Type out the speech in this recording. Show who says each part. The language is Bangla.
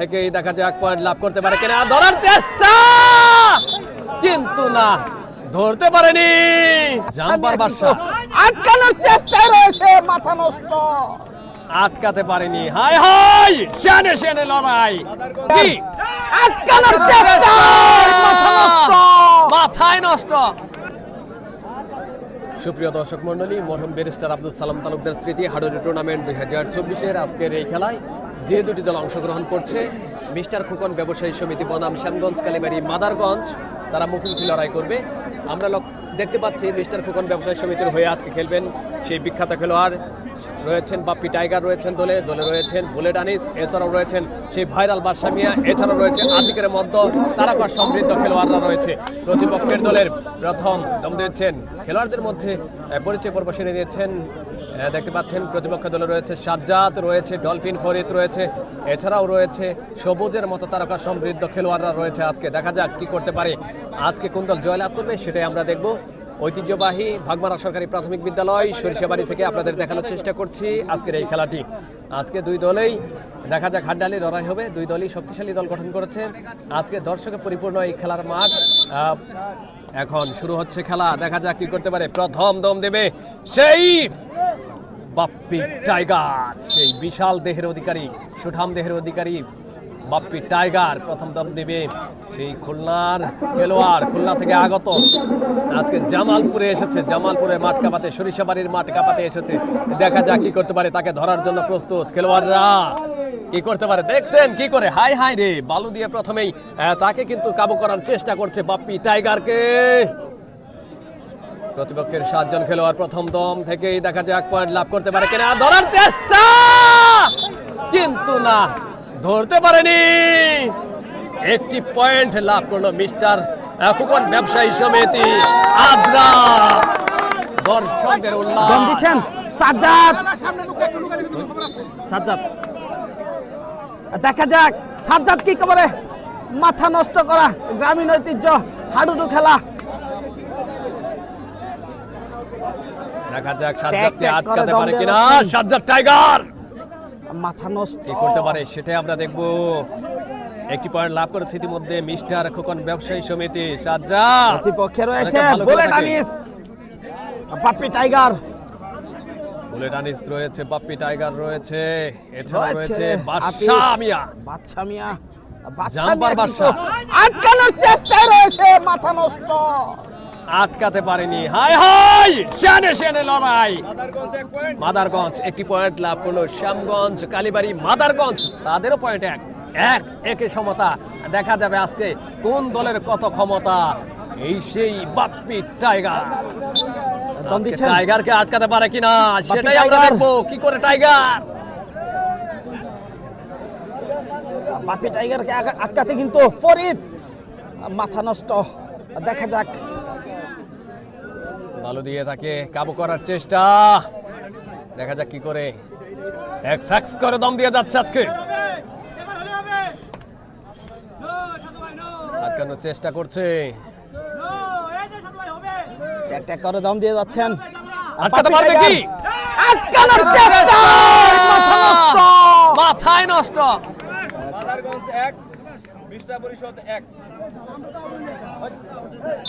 Speaker 1: থেকেই দেখা যাক পয়েন্ট লাভ করতে পারে কিনা। ধরার চেষ্টা! কিন্তু না ধরতে পারেনি। জাম্পার বাদশা
Speaker 2: আটকানোর চেষ্টায় রয়েছে মাথা নষ্ট।
Speaker 1: আটকাতে পারেনি। High high! শেনে শেনে লড়াই। কি?
Speaker 2: আটকানোর চেষ্টা! মাথা নষ্ট!
Speaker 1: মাথায় নষ্ট! সুপ্রিয় দর্শক মন্ডলী মরহুম ব্যারিস্টার আব্দুল সালাম তালুকদার স্মৃতি হাডুরি টুর্নামেন্ট দুই হাজার চব্বিশের আজকের এই খেলায় যে দুটি দল অংশগ্রহণ করছে, মিস্টার খোকন ব্যবসায়ী সমিতি বনাম শ্যামগঞ্জ, কালীবাড়ি, মাদারগঞ্জ, তারা মুখোমুখি লড়াই করবে। আমরা দেখতে পাচ্ছি মিস্টার খোকন ব্যবসায়ী সমিতির হয়ে আজকে খেলবেন সেই বিখ্যাত খেলোয়াড়। রয়েছেন বাপ্পি টাইগার রয়েছেন দলে দলে রয়েছেন বুলেট আনিস এছাড়াও রয়েছেন সেই ভাইরাল বাদশা মিয়া এছাড়াও রয়েছে আতিকের মধ্যে তারকা সমৃদ্ধ খেলোয়াড়রা রয়েছে। প্রতিপক্ষের দলের প্রথম দম দিয়েছেন খেলোয়াড়দের মধ্যে পরিচয় পর্ব সেরে নিয়েছেন আহ, দেখতে পাচ্ছেন প্রতিপক্ষ দলে রয়েছে সাজ্জাদ রয়েছে ডলফিন ফরিদ রয়েছে এছাড়াও রয়েছে সবুজের মতো তারকা সমৃদ্ধ খেলোয়াড়রা রয়েছে আজকে। দেখা যাক কি করতে পারে। আজকে কোন দল জয়লাভ করবে সেটাই আমরা দেখব। ঐতিহ্যবাহী ভাগমারা সরকারি প্রাথমিক বিদ্যালয় সরিষাবাড়ি থেকে আপনাদের দেখানোর চেষ্টা করছি আজকের এই খেলাটি। আজকে দুই দলেই দেখা যাক হাড্ডালি লড়াই হবে, দুই দলই শক্তিশালী দল গঠন করেছে আজকে দর্শকে পরিপূর্ণ এই খেলার মাঠ। এখন শুরু হচ্ছে খেলা, দেখা যাক কি করতে পারে। প্রথম দম দেবে সেই বাপ্পি টাইগার, সেই বিশাল দেহের অধিকারী, সুঠাম দেহের অধিকারী বাপ্পি টাইগার প্রথম দম দেবে। সেই খুলনার খেলোয়াড় খুলনা থেকে আগত। আজকে জামালপুরে এসেছে, জামালপুরের মাঠ কাপাতে, সরিষাবাড়ির মাঠ কাপাতে এসেছে। দেখা যাক কি করতে পারে তাকে ধরার জন্য প্রস্তুত খেলোয়াড়রা। কি করতে পারে? দেখছেন কি করে? হাই হাই রে, বালু দিয়ে প্রথমেই তাকে কিন্তু কাবু করার চেষ্টা করছে বাপ্পি টাইগারকে। প্রতিপক্ষের সাতজন খেলোয়াড় প্রথম দম থেকেই দেখা যাক পয়েন্ট লাভ করতে পারে কিনা। ধরার চেষ্টা! কিন্তু না। ধরতে পারেনি। একটি পয়েন্ট লাভ করল মিস্টার খুকন ব্যবসায়ী সমিতি আদ্রা। দর্শকদের
Speaker 2: দম
Speaker 1: উল্লাস
Speaker 2: দিচ্ছেন? সাজ্জাদ!
Speaker 1: সাজ্জাদ।
Speaker 2: দেখা যাক সাজ্জাদ কি করে মাথা নষ্ট করা গ্রামীণ ঐতিহ্য হাডুডু খেলা।
Speaker 1: দেখা যাক সাজ্জাদকে আটকাতে পারে কিনা। সাজ্জাদ টাইগার!
Speaker 2: মাথা নষ্ট।
Speaker 1: করতে পারে সেটাই আমরা দেখব। একটি পয়েন্ট লাভ করেছে ইতিমধ্যে মিস্টার খোকন ব্যবসায়ী সমিতি। সাজ্জাদ!
Speaker 2: প্রতিপক্ষে রয়েছে Bullet Anis. Bappi Tiger.
Speaker 1: Bullet Anis রয়েছে বাপ্পি টাইগার রয়েছে এছাড়া
Speaker 2: রয়েছে
Speaker 1: বাদশা মিয়া।
Speaker 2: বাচ্চা মিয়া।
Speaker 1: জাম্পার বাদশা।
Speaker 2: আটকানোর চেষ্টায় রয়েছে মাথা নষ্ট।
Speaker 1: আটকাতে পারেনি। High high! শেনে শেনে লড়াই। মাদারগঞ্জ একটি পয়েন্ট লাভ করল শ্যামগঞ্জ কালীবাড়ি মাদারগঞ্জ। তাদেরও পয়েন্ট এক। এক একে সমতা। দেখা যাবে আজকে কোন দলের কত ক্ষমতা। এই সেই বাপ্পি টাইগার। টাইগারকে আটকাতে পারে কিনা সেটাই আমরা। দেখব। কি করে টাইগার?
Speaker 2: বাপ্পি টাইগারকে আটকাতে কিন্তু ফরিদ। মাথা নষ্ট। দেখা যাক।
Speaker 1: ভালো দিয়ে তাকে কাবু করার চেষ্টা। দেখা যাক কি করে। এক স্যাক্স করে দম দিয়ে যাচ্ছে আজকে। আটকানোর চেষ্টা করছে।
Speaker 2: ট্যাক ট্যাক করে দম দিয়ে যাচ্ছেন।
Speaker 1: আটকাতে পারবে কি?
Speaker 2: আটকানোর চেষ্টা! নষ্ট!
Speaker 1: মাথায় নষ্ট!
Speaker 3: মাদারগঞ্জ এক মিষ্টা পরিষদ এক।